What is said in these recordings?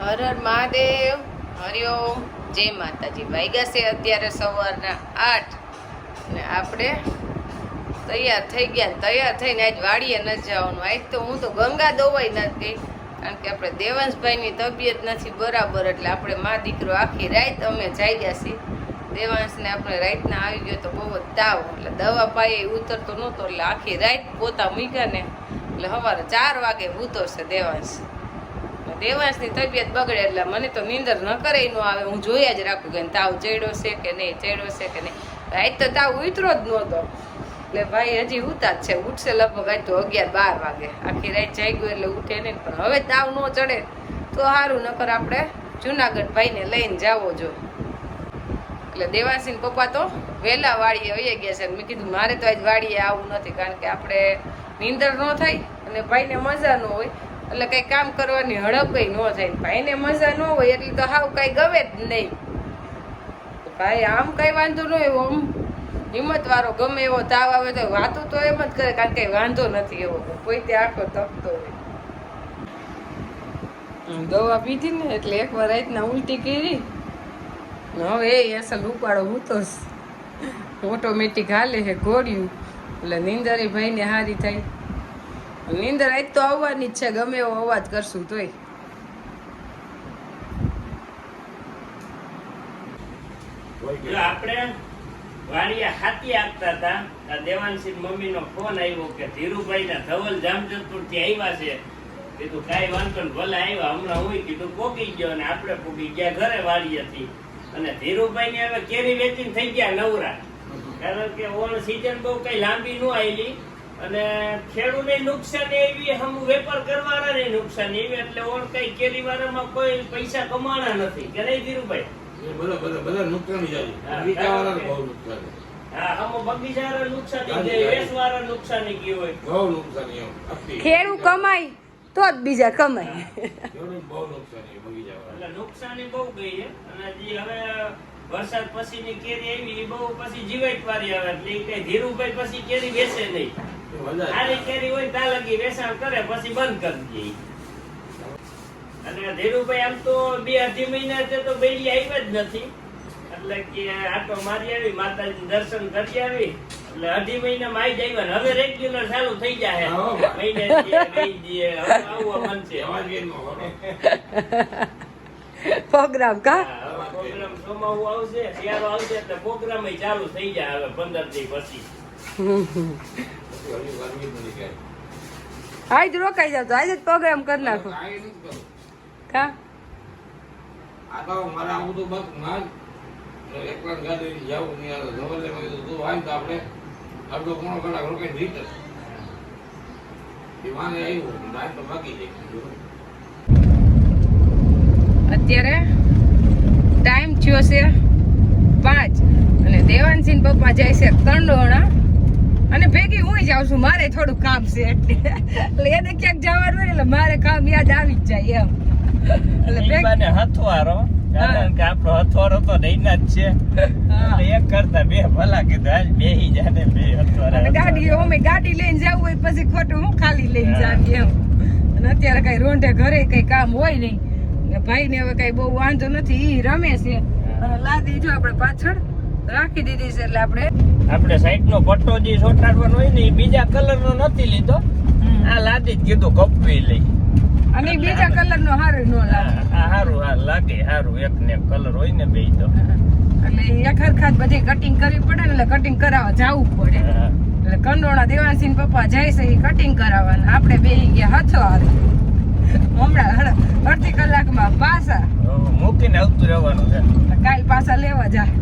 હર હર મહાદેવ હરિઓમ જય માતાજી. વાગ્યા છે અત્યારે સવારના આઠ. ને આપણે તૈયાર થઈ ગયા. તૈયાર થઈને આજ વાડીએ ન જવાનું. આજ તો હું તો ગંગા દોવાઈ નથી કારણ કે આપણે દેવાંશભાઈની તબિયત નથી બરાબર, એટલે આપણે મા દીકરો આખી રાત અમે જાગ્યા છીએ. દેવાંશને આપણે રાતના આવી ગયો તો બહુ જ તાવ. એટલે દવા પાયે ઉતરતો નહોતો, એટલે આખી રાત પોતા મૂક્યા ને એટલે સવારે ચાર વાગે ઉતરશે દેવાંશ. દેવાંશની તબિયત બગડે એટલે મને તો નીંદર ન કરે ન આવે. હું જોયા જ રાખું કે તાવ ચડ્યો છે કે નહીં, ચડ્યો છે કે નહીં. રાત તો તાવ ઉતરો જ નહોતો. એટલે ભાઈ હજી ઉતા જ છે. ઉઠશે લગભગ આજ તો અગિયાર બાર વાગે. આખી રાત જાગ્યું એટલે ઉઠે નહીં. પણ હવે તાવ ન ચડે તો સારું નકર આપણે જુનાગઢ ભાઈને લઈને જાવો જો. એટલે દેવાંશીન પપ્પા તો વહેલા વાળીએ વહી ગયા છે. મેં કીધું મારે તો આજ વાળીએ આવું નથી કારણ કે આપણે નીંદર ન થાય અને ભાઈને મજા ન હોય. એટલે કંઈ કામ કરવાની હડપઈ ન ને ભાઈને મજા ન હોય એટલે તો હાવ કાંઈ ગમે જ નહીં. ભાઈ આમ કઈ વાંધો ન હોય આમ હિંમત વાળો ગમે એવો તાવ આવે તો વાતો તો એમ જ કરે, કારણ કે વાંધો નથી એવો. કોઈ તે આખો તપતો હોય. દવા પીધી ને એટલે એકવાર રાતના ઉલટી કરી. હવે એ અસલ ઉપાડો ઉતો ઓટોમેટિક હાલે હે ગોળ્યું એટલે નીંદર ભાઈને હારી થાય. નીંદર આજ તો આવવાની છે, ગમે એવો અવાજ કરશું તોય. આપણે વાડીએ હાથી આપતા હતા, આ દેવાંશી મમ્મીનો ફોન આવ્યો કે ધીરુભાઈ ના ધવલ જામજતપુરથી આવ્યા છે. કીધું, કાંઈ વાંધો ને ભલે આવ્યા, હમણાં હું કીધું, પોગી ગયો અને આપણે પોગી ગયા ઘરે વાડીએથી. અને ધીરુભાઈ ને હવે કેરી વેચીને થઈ ગયા નવરા. કારણ કે ઓણ સીઝન બહુ કઈ લાંબી ન આવેલી અને ખેડૂને નુકસાન એવી હમ વેપાર કરવાના ને નુકસાન એવી એટલે ઓણ કઈ કેરી વાળામાં કોઈ પૈસા કમાણા નથી. કે નહીં ધીરુભાઈ? બધા બધા બધા નુકસાની જાય. બહુ નુકસાન કમાય તો જ બીજા કમાય. નુકસાની નુકસાની બહુ ગઈ છે. અને જે હવે વરસાદ પછીની કેરી આવી એ બહુ પછી જીવાત વાળી આવે એટલે કઈ ધીરુભાઈ પછી કેરી વેચે નહીં. એ કેરી હોય ત્યાં લગી વેચાણ કરે પછી બંધ કરી દે અને ધીરુભાઈ આમ તો બે અઢી મહિના છે તો બેલી આવ્યા જ નથી. એટલે કે આટો મારી આવી માતાજી દર્શન કરી આવી. એટલે અઢી મહિના માં આવી જાય ને હવે રેગ્યુલર ચાલુ થઈ જાય હા. મહિને આવવા મન છે? પ્રોગ્રામ કા? હા, સોમાહુ આવશે શિયાળો આવશે એટલે પ્રોગ્રામ ચાલુ થઈ જાય હવે પંદર દી પછી. આજ રોકાઈ જાવ તો આજે જ પ્રોગ્રામ કરી નાખો. કા? આ તો મારે આવું તો બસ જ એકલા ગાડી લઈને નહીં આ ધવલે મેં કીધું તું આવ તો આપણે અડધો પોણો કલાક રોકાઈને રીત એ આવ્યું રાત તો બાકી જાય. અત્યારે ટાઈમ થયો છે પાંચ. અને દેવાનસિંહ પપ્પા જાય છે કંડોણા અને ભેગી હું જાઉં છું મારે થોડું કામ છે એટલે. એને ક્યાંક જવાનું હોય એટલે મારે કામ યાદ આવી જ જાય એમ. એટલે હથવારો કારણ કે આપણો હથવારો તો રહીના જ છે. એટલે એક કરતા બે ભલા કીધું બે બેહી જાને બે હથવારા ગાડી અમે ગાડી લઈને જવું હોય પછી ખોટું હું ખાલી લઈને જાવી એમ. અને અત્યારે કઈ રોંઢે ઘરે કઈ કામ હોય નહીં. ભાઈ ને હવે કઈ બહુ વાંધો નથી ઈ રમે છે. અને લાદી જો આપણે પાછળ રાખી દીધી છે એટલે આપણે આપણે સાઈડ નો પટ્ટો જે ચોટાડવાનો હોય ને એ બીજા કલર નો નથી લીધો. આ લાદી જ કીધું કપવી લઈ. અને બીજા કલર નો હારો નો લાગે. આ હારું હા લાગે હારું એક ને કલર હોય ને બે તો. એટલે એક હરખા બધી કટિંગ કરવી પડે ને એટલે કટિંગ કરાવવા જવું પડે. એટલે કંડોળા દેવાનસિંહ પપ્પા જાય છે એ કટિંગ કરાવવાના આપણે બે ગયા હાથો હારે હમણાં અડધી કલાકમાં પાછા. મૂકીને આવતું રહેવાનું છે. કાલ પાછા લેવા જાય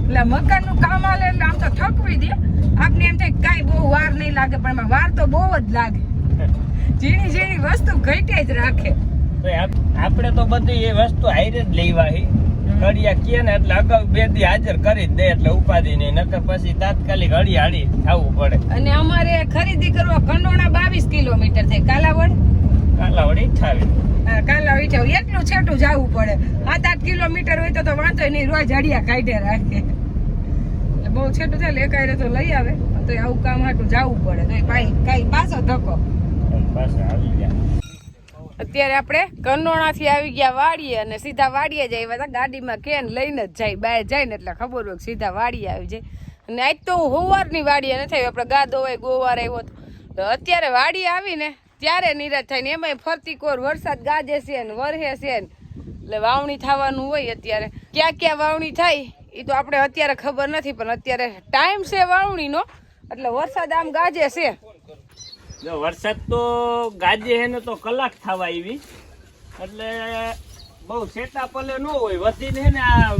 એટલે મકાનનું કામ આલે એટલે આમ તો ઠકવી દે. આપને એમ થાય કાંઈ બહુ વાર નહીં લાગે પણ એમાં વાર તો બહુ જ લાગે. ઝીણી ઝીણી વસ્તુ ઘટે જ રાખે. આપણે તો બધી એ વસ્તુ હાઈરે જ લેવાહી ઘડિયા કીએ ને એટલે અગાઉ બે દી હાજર કરી જ દે એટલે ઉપાધિ નહીં. નકર પછી તાત્કાલિક હળી હાળી થવું પડે. અને અમારે ખરીદી કરવા કંડોણા બાવીસ કિલોમીટર થાય. કાલાવડ? કાલાવડ જાવ એટલું છેટું જવું પડે. સાત આઠ કિલોમીટર હોય તો તો વાંધો નહીં રોજ હડિયા કાઢે રાખે. બહુ છેટું થાય એકાયરે તો લઈ આવે. તો આવું કામ હાટું જવું પડે. તો ભાઈ કઈ પાછો ધક્કો. અત્યારે આપણે કંડોણાથી આવી ગયા વાડીએ અને સીધા વાડીએ જઈ હતા. ગાડીમાં કેન લઈને જ જાય બહાર જાય ને એટલે ખબર હોય સીધા વાડીએ આવી જાય. અને આજ તો હું હોવારની વાડીએ નથી આપણે ગા હોય ગોવાર આવ્યો હતો તો અત્યારે વાડીએ આવીને ત્યારે નિરાશ થાય ને એમાંય ફરતી કોર વરસાદ ગાજે છે ને વરહે છે ને. એટલે વાવણી થવાનું હોય અત્યારે. ક્યાં ક્યાં વાવણી થાય એ તો આપણે અત્યારે ખબર નથી પણ અત્યારે ટાઈમ છે વાવણીનો એટલે વરસાદ આમ ગાજે છે. જો વરસાદ તો ગાજે હે ને તો કલાક થવા આવી. એટલે બહુ સેટા પલે ન હોય વધીને હે ને આ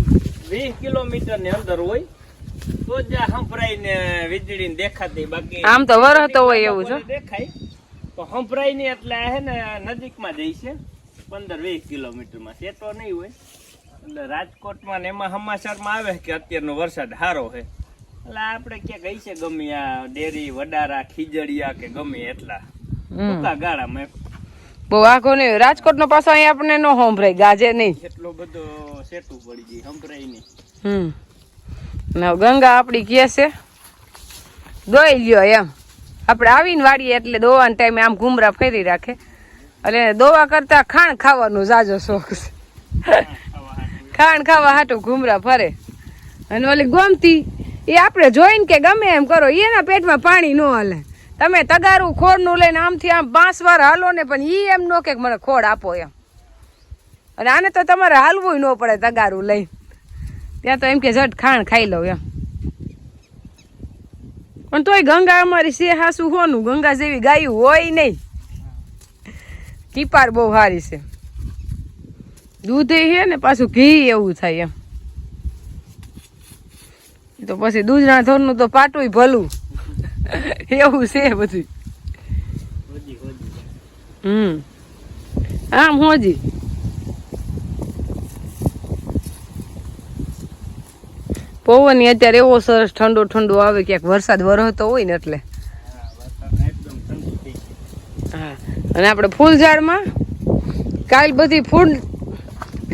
વીસ કિલોમીટરની અંદર હોય. તો જ સંભળાય ને વીજળી દેખાતી બાકી. આમ તો વરહતો હોય એવું છે? દેખાય. તો હંભરાઈ ની એટલે હે ને નજીકમાં જઈ છે. પંદર વીસ કિલોમીટરમાં. તો નહીં હોય. એટલે રાજકોટમાં ને એમાં સમાચારમાં આવે કે અત્યારનો વરસાદ સારો છે. એટલે આપણે ક્યાંક ગઈ છે ગમે આ ડેરી વડારા ખીજડીયા કે ગમે એટલા. ટૂંકા ગાળામાં બહુ આખો નહીં. રાજકોટ નો પાછો અહીંયા આપણે નો હોંભરાય ગાજે નહીં. એટલો બધો સેટું પડી ગઈ હંભરાઈ નહીં. હમ. ગંગા આપણી કે છે દોઈ લ્યો એમ. આપણે આવીને વાડીએ એટલે દોવાના ટાઈમે આમ ઘૂમરા ફેરી રાખે. એટલે દોવા કરતા ખાણ ખાવાનું જાજો શોખ છે. ખાણ ખાવા હાટું ઘૂમરા ફરે. અને ઓલી ગોમતી, એ આપણે જોઈને કે ગમે એમ કરો, એના પેટમાં પાણી ન હાલે. તમે તગારું ખોડનું લઈને આમથી આમ પાંચ વાર હાલો ને પણ એ એમ નો કે મને ખોડ આપો એમ. અને આને તો તમારે હાલવું ન પડે તગારું લઈને. ત્યાં તો એમ કે ઝટ ખાણ ખાઈ લઉં એમ. પણ તોય ગંગા અમારી છે હાસુ હોનું. ગંગા જેવી ગાયું હોય નહીં. ટીપાર બહુ સારી છે. દૂધ છે ને પાછું ઘી એવું થાય એમ. તો પછી દૂધના થોરનું તો પાટું ભલું. એવું છે બધું હમ. આમ હોજી. પવન અત્યારે એવો સરસ ઠંડો ઠંડો આવે, ક્યાંક વરસાદ વરહતો હોય ને એટલે. હા, અને આપણે ફૂલ ઝાડમાં કાલ બધી ફૂલ,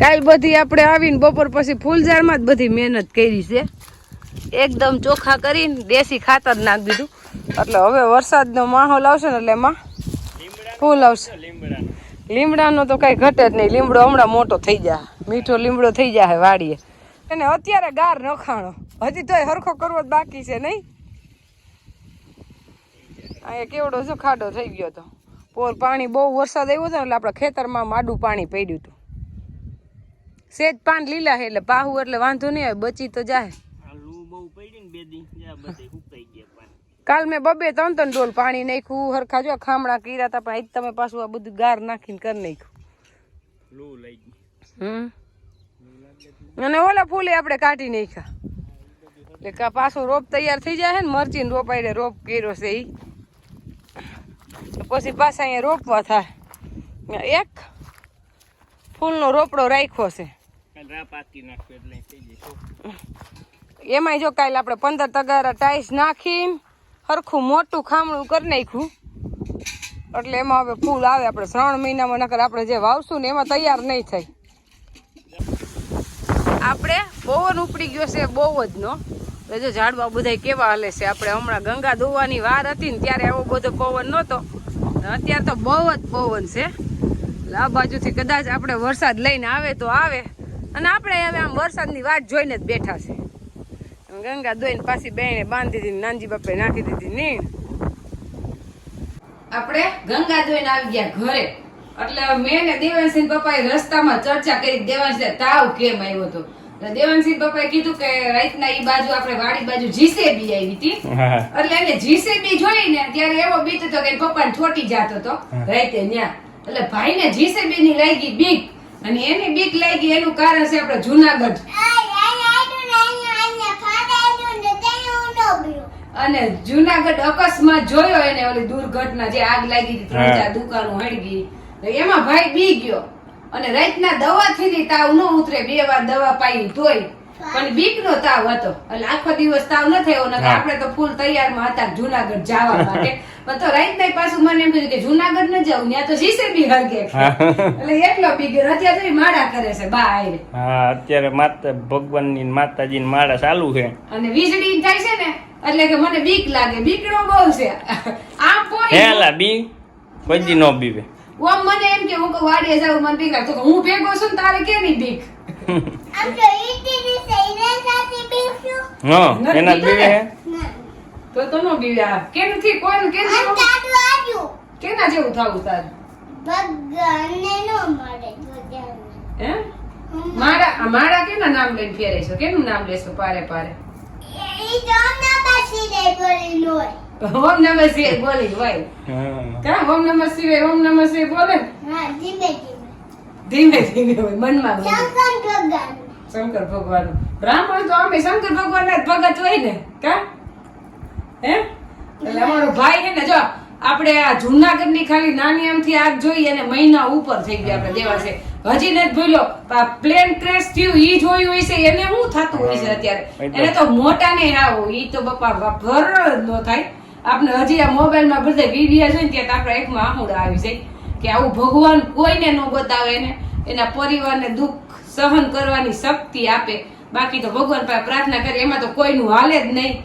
કાલ બધી આપણે આવીને બપોર પછી ફૂલ ઝાડમાં જ બધી મહેનત કરી છે. એકદમ ચોખ્ખા કરીને દેશી ખાતર નાખી દીધું. એટલે હવે વરસાદનો માહોલ આવશે ને એટલે એમાં ફૂલ આવશે. લીમડાનો તો કાંઈ ઘટે જ નહીં. લીમડો હમણાં મોટો થઈ જાય. મીઠો લીમડો થઈ જાય વાડીએ. અને અત્યારે ગાર નખાણો. હજી તોય હરખો કરવો જ બાકી છે નહીં? અહીંયા કેવડો શું ખાડો થઈ ગયો હતો પોર પાણી બહુ વરસાદ આવ્યો હતો એટલે આપણે ખેતરમાં માડું પાણી પડ્યું હતું. સેજ પાન લીલા છે એટલે પાહુ એટલે વાંધો નહીં આવે બચી તો જાય. કાલ મેં બબે ત્રણ ત્રણ ડોલ પાણી નાખ્યું હરખા જો ખામણા કર્યા હતા પણ તમે પાછું આ બધું ગાર નાખીને કરી નાખ્યું. લૂ લઈ ગઈ. હમ? અને ઓલા ફૂલે આપણે કાઢી નાખ્યા. એટલે કા પાછું રોપ તૈયાર થઈ જાય ને મરચીને રોપાઈને રોપ કર્યો છે ઈ. પછી પાછા અહીંયા રોપવા થાય. એક ફૂલનો રોપડો રાખ્યો છે. એમાંય જો કાલે આપણે પંદર તગારા ટાઈસ નાખીને સરખું મોટું ખામણું કરી નાખ્યું. એટલે એમાં હવે ફૂલ આવે આપણે શ્રાવણ મહિનામાં નકર આપણે જે વાવશું ને એમાં તૈયાર નહીં થાય. આપણે પવન ઉપડી ગયો છે બહુ જ નો. જો ઝાડવા બધા કેવા હાલે છે. આપણે હમણાં ગંગા ધોવાની વાર હતી ને ત્યારે એવો બધો પવન નહોતો. અત્યારે તો બહુ જ પવન છે. આ બાજુથી કદાચ આપણે વરસાદ લઈને આવે તો આવે. અને આપણે હવે આમ વરસાદની વાટ જોઈને જ બેઠા છે. ગંગા ધોઈને પાછી બેને બાંધી દીધી નાનજી બાપે નાખી દીધી નીણ આપણે ગંગા ધોઈને આવી ગયા ઘરે. એટલે મેં ને પપ્પાએ રસ્તામાં ચર્ચા કરી દેવાંશી તાવ કેમ આવ્યો હતો એટલે પપ્પાએ કીધું કે રાતના ઈ બાજુ આપણે વાડી બાજુ જીસેબી આવી હતી. એટલે એને જીસેબી જોઈને ત્યારે એવો બીત હતો કે પપ્પાને છોટી જાતો હતો રાતે ન્યા. એટલે ભાઈને જીસેબી ની લાગી બીક. અને એની બીક લાગી એનું કારણ છે આપણે જુનાગઢ. અને જુનાગઢ અકસ્માત જોયો એને ઓલી દુર્ઘટના જે આગ લાગી ત્રણ ચાર દુકાનો હળગી. એમાં ભાઈ બી ગયો. અને રાતના દવાથી ની તાવ ન ઉતરે બે વાર દવા પાઈ તોય પણ બીક નો તાવ હતો. એટલે આખો દિવસ તાવ ન થયો નકર આપણે તો ફૂલ તૈયારમાં હતા જુનાગઢ જવા માટે. પણ તો રાતના પાછું મને એમ કીધું કે જુનાગઢ ન જાઉં ત્યાં તો જીસેબી હરગે એટલે એટલો બી ગયો. અત્યારે માળા કરે છે બા આયરે. હા અત્યારે માતા ભગવાનની માતાજીની માળા ચાલુ છે. અને વીજળી થાય છે ને એટલે કે મને બીક લાગે. બીકડો બહુ છે. આમ કોઈ હેલા બી કોઈ નો બીવે. ઓમ મને એમ કે હું કહું વાડીએ જાઉં મને બીક લાગે. તો હું ભેગો છું ને તારે કેની બીક આમ તો ઈટીની સૈરા સાથે બેસું હા એના બીવે બીવે તો તો નો બીવે આ કેનું જેવું- તારું આવ્યું કેના જેવું થાવું તારે? ભગવાનને નો મળે હે? મારા મારા કેના નામ લઈને ફેરે છો? કેનું નામ લેશો પારે પારે? ઈ તો અમના પાછી દે બોલી નોય ઓમ નમઃ શિવાય બોલી હોય. કા ઓમ નમઃ શિવાય ઓમ નમઃ શિવાય બોલે? ને? હા ધીમે ધીમે. ધીમે ધીમે હોય મનમાં શંકર ભગવાન. શંકર ભગવાન. બ્રાહ્મણ તો અમે શંકર ભગવાન ભગત હોય ને કા? હે? એટલે અમારો ભાઈ છે ને જો આપણે આ જુનાગઢની ખાલી નાની આમથી આગ જોઈ અને મહિના ઉપર થઈ ગયા આપણે દેવા છે. હજી નથી ભૂલ્યો આ પ્લેન ક્રેશ થયું ઈ જોયું હોય છે એને શું થતું હોય છે અત્યારે. એને તો મોટા ને આવું ઈ તો બપા ભર જ ન થાય. આપણે હજી આ મોબાઈલમાં બધે વીડિયો જોઈને ત્યાં આપણે આપણા એકમાં આમુડા આવી જાય. કે આવું ભગવાન કોઈને ન બતાવે એને, એના પરિવારને દુઃખ સહન કરવાની શક્તિ આપે. બાકી તો ભગવાન પાસે પ્રાર્થના કરી એમાં તો કોઈનું હાલે જ નહીં.